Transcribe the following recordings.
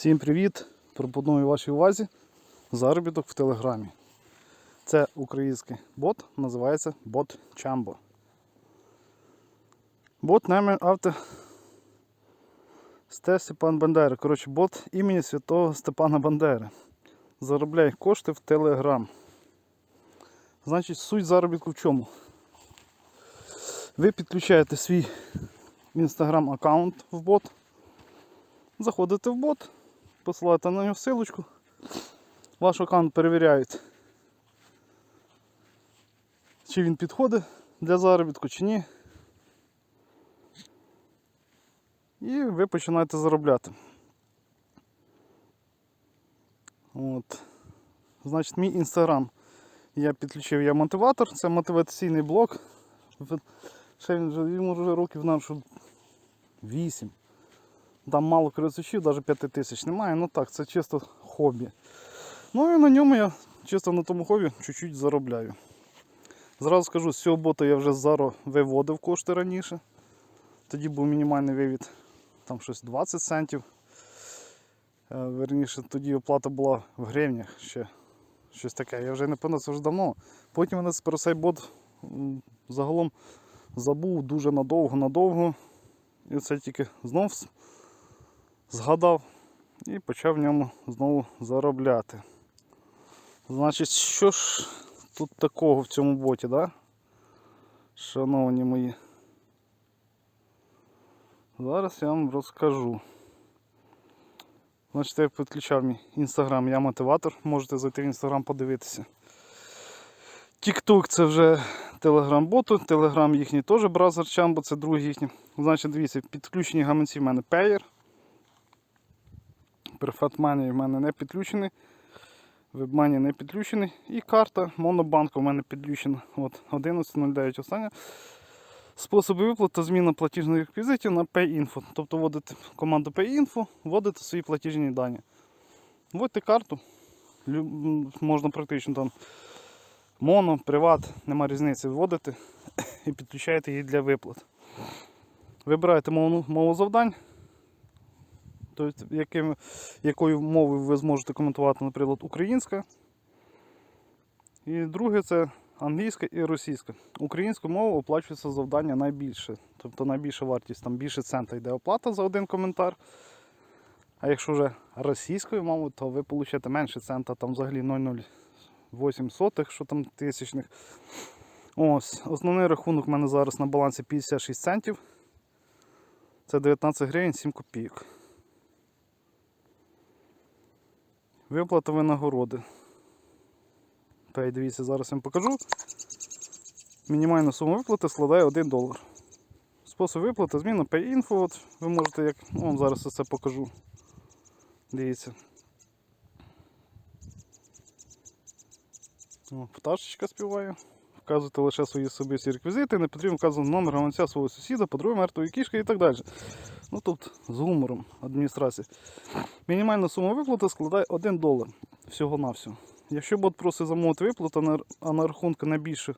Всім привіт! Пропоную вашій увазі заробіток в Телеграмі. Це український бот, називається бот Чамбо. Бот нами авто Сте Степан Бандери. Коротше, бот імені святого Степана Бандери. Заробляє кошти в Телеграм. Значить, суть заробітку в чому? Ви підключаєте свій інстаграм аккаунт в бот. Заходите в бот, посилаєте на нього ссылочку, ваш аккаунт перевіряють, чи він підходить для заробітку, чи ні. І ви починаєте заробляти. От. Значить, мій інстаграм я підключив я мотиватор, це мотиваційний блок. Ще він вже йому вже років нашу 8. Там мало користувачів, навіть 5 тисяч немає. Ну так, це чисто хобі. Ну і на ньому я чисто на тому хобі чуть-чуть заробляю. Зразу скажу, з цього бота я вже зараз виводив кошти раніше. Тоді був мінімальний вивід там щось 20 центів. Е, Верніше, тоді оплата була в гривнях ще. Щось таке. Я вже не пам'ятаю, це вже давно. Потім мене про цей бот загалом забув дуже надовго-надовго. І це тільки знов згадав і почав в ньому знову заробляти. Значить, що ж тут такого в цьому боті, да? Шановні мої. Зараз я вам розкажу. Значить, я підключав мій інстаграм, я мотиватор, можете зайти в інстаграм подивитися. Тікток це вже телеграм-боту, телеграм їхній теж браузер Чамбо, це другий їхній. Значить, дивіться, підключені гаманці в мене Payer. Money в мене не підключений. WebMoney не підключений. І карта Монобанку в мене підключена. От 11.09 остання. Способи виплати зміна платіжних реквізитів на PayInfo. Тобто вводите команду PayInfo, вводите свої платіжні дані. Вводьте карту. Можна практично там моно, приват, нема різниці. Вводите і підключаєте її для виплат. Вибираєте мову, мову завдань. Тобто, яким, якою мовою ви зможете коментувати, наприклад, українська. І друге це англійська і російська. Українську мову оплачується завдання найбільше. Тобто найбільша вартість, там більше цента йде оплата за один коментар. А якщо вже російською мовою, то ви получите менше цента, там взагалі 0,08 сотих, що там тисячних. Ось, основний рахунок у мене зараз на балансі 56 центів. Це 19 гривень 7 копійок. Виплата винагороди. Пей, дивіться, зараз я вам покажу. Мінімальна сума виплати складає 1 долар. Спосіб виплати, зміна PayInfo. От ви можете як. Ну, вам зараз це покажу. Дивіться. О, пташечка співає. Вказуйте лише свої особисті реквізити, не потрібно вказувати номер гаманця свого сусіда, подруги, мертвої кішки і так далі. Ну тут з гумором адміністрації. Мінімальна сума виплати складає 1 долар всього-навсього. Якщо бот просить замовити виплату, а на рахунку не більше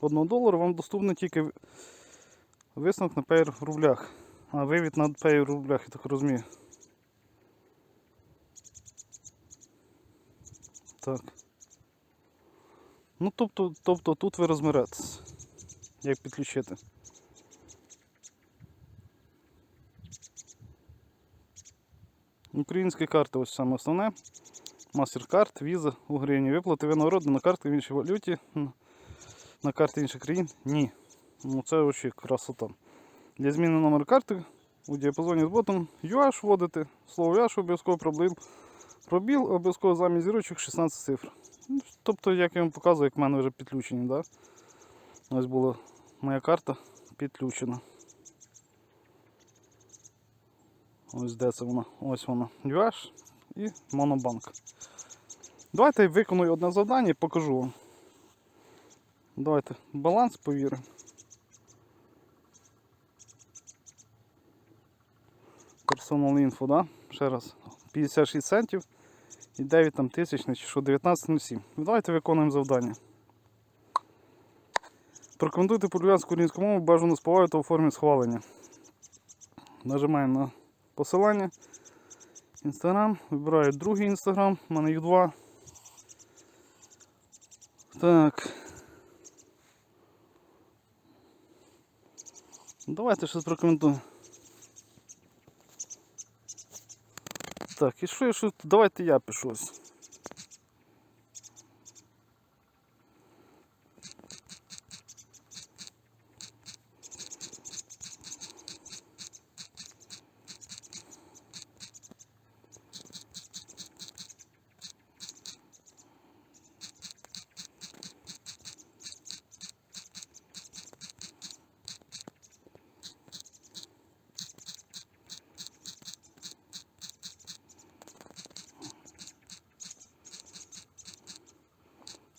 1 долара, вам доступно тільки висновок на Payer в рублях. А вивід на Payer в рублях, я так розумію. Так. Ну, тобто, тобто тут ви розберетесь, як підключити. Українські карти ось саме основне. Мастеркард, віза у гривні. Виплати винагороди на карти в іншій валюті. На карти інших країн? Ні. Ну це взагалі красота. Для зміни номеру карти у діапазоні з ботом UH вводити. Слово UH обов'язково пробіл. Пробіл обов'язково замість зірочок 16 цифр. Ну, Тобто, як я вам показую, як в мене вже підключені. Да? Ось була моя карта підключена. Ось де це вона? Ось вона. UH і Монобанк. Давайте я виконую одне завдання і покажу вам. Давайте баланс повіримо. Personal Info, да? Ще раз. 56 центів і 9 там тисячних, що 19.07. Давайте виконуємо завдання. Прокоментуйте полювянську українську мову, бажано співаю та у формі схвалення. Нажимаємо на посилання Інстаграм. Вибираю другий інстаграм. У мене їх два. Так. Давайте щось прокоментуємо. Так, і що і що? Давайте я пишу.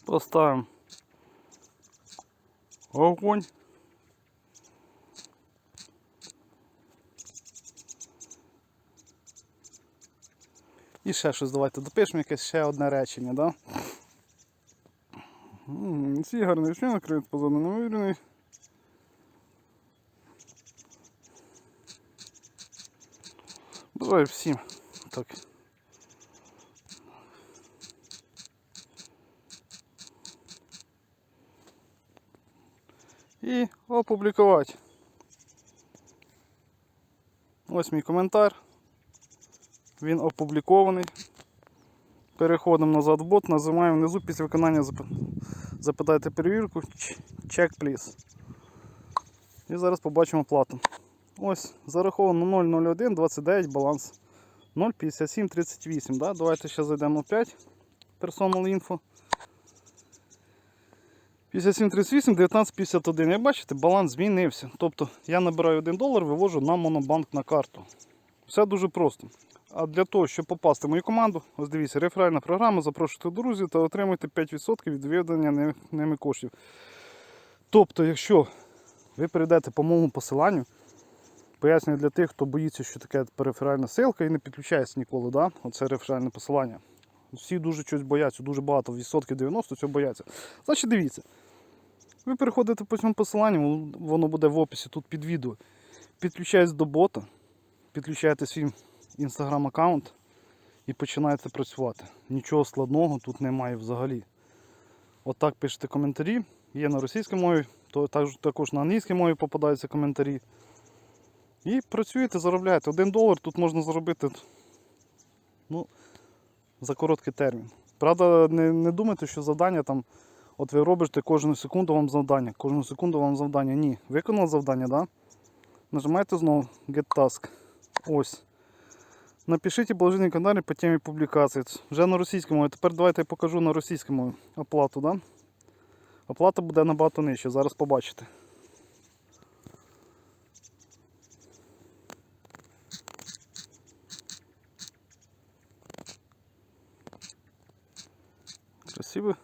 Поставим огонь. І ще щось давайте допишемо якесь ще одне речення, да? Ці гарний ще накрит позаду невірний. Бажаю всім. Так. І опублікувати. Ось мій коментар. Він опублікований. Переходимо назад в бот, нажимаємо внизу після виконання зап... запитайте перевірку. Check please. І зараз побачимо плату. Ось, зараховано 001 29 баланс 057 38. Да? Давайте ще зайдемо 5 Personal Info. 5738, 1951. Як бачите, баланс змінився. Тобто я набираю 1 долар, вивожу на монобанк на карту. Все дуже просто. А для того, щоб попасти в мою команду, ось дивіться, реферальна програма, запрошуйте друзів та отримуйте 5% від виведення ними- коштів. Тобто, якщо ви перейдете по моєму посиланню, пояснюю для тих, хто боїться, що таке периферальна ссылка і не підключається ніколи, да? оце реферальне посилання. Всі дуже щось бояться, дуже багато, відсотків 90 цього бояться. Значить, дивіться. Ви переходите по цьому посиланню, воно буде в описі тут під відео. Підключаєтесь до бота, підключаєте свій інстаграм аккаунт і починаєте працювати. Нічого складного тут немає взагалі. Отак пишете коментарі. Є на російській мові, то також на англійській мові попадаються коментарі. І працюєте, заробляєте. Один долар тут можна заробити ну, за короткий термін. Правда, не, не думайте, що завдання там, от ви робите кожну секунду вам завдання, кожну секунду вам завдання. Ні. Виконали завдання, да? Нажимаєте знову Get Task. Ось. Напишіть положительний коментарі по темі публікації. Вже на російській мові. Тепер давайте я покажу на російській мові оплату. Да? Оплата буде набагато нижче, зараз побачите. Красиво.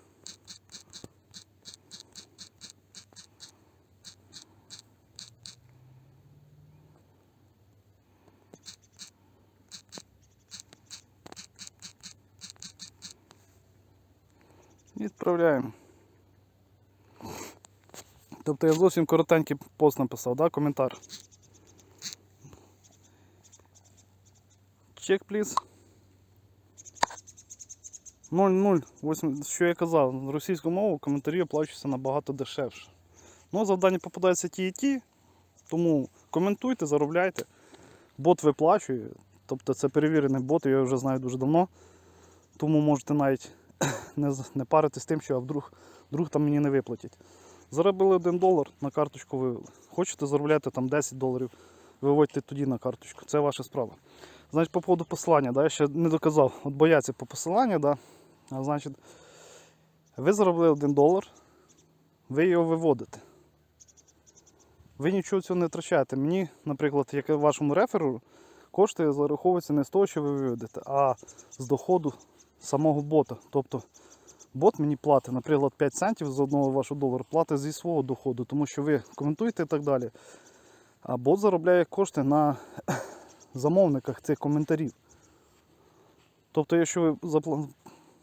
Відправляємо. Тобто я зовсім коротенький пост написав, да? коментар. Чек, пліз. 0,08, що я казав, російську мову коментарі оплачуються набагато дешевше. Ну, завдання попадаються ті і ті, тому коментуйте, заробляйте. Бот виплачує, тобто це перевірений бот, я вже знаю дуже давно. Тому можете навіть не, не паритись з тим, що а вдруг, вдруг там мені не виплатять. Заробили 1 долар, на карточку вивели. Хочете заробляти там 10 доларів, виводьте тоді на карточку. Це ваша справа. Значить, по поводу посилання, да, я ще не доказав. От бояться по посиланню, да, значить, ви заробили 1 долар, ви його виводите. Ви нічого цього не втрачаєте. Мені, наприклад, як вашому реферу, кошти зараховуються не з того, що ви виведете, а з доходу самого бота. Тобто бот мені платить, наприклад, 5 центів з одного вашого долара, платить зі свого доходу, тому що ви коментуєте і так далі. А бот заробляє кошти на замовниках цих коментарів. Тобто, якщо ви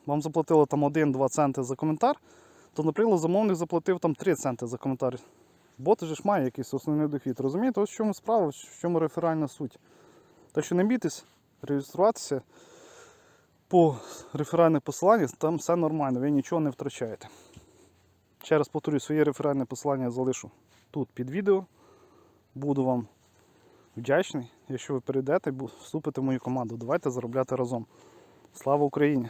вам заплатили там 1-2 центи за коментар, то, наприклад, замовник заплатив там 3 центи за коментар. Бот же ж має якийсь основний дохід. Розумієте, ось в чому справа, в чому реферальна суть. Так що не бійтесь, реєструватися по реферальне посилання, там все нормально, ви нічого не втрачаєте. Ще раз повторюю, своє реферальне посилання залишу тут під відео. Буду вам вдячний, якщо ви перейдете і вступите в мою команду. Давайте заробляти разом. Слава Україні!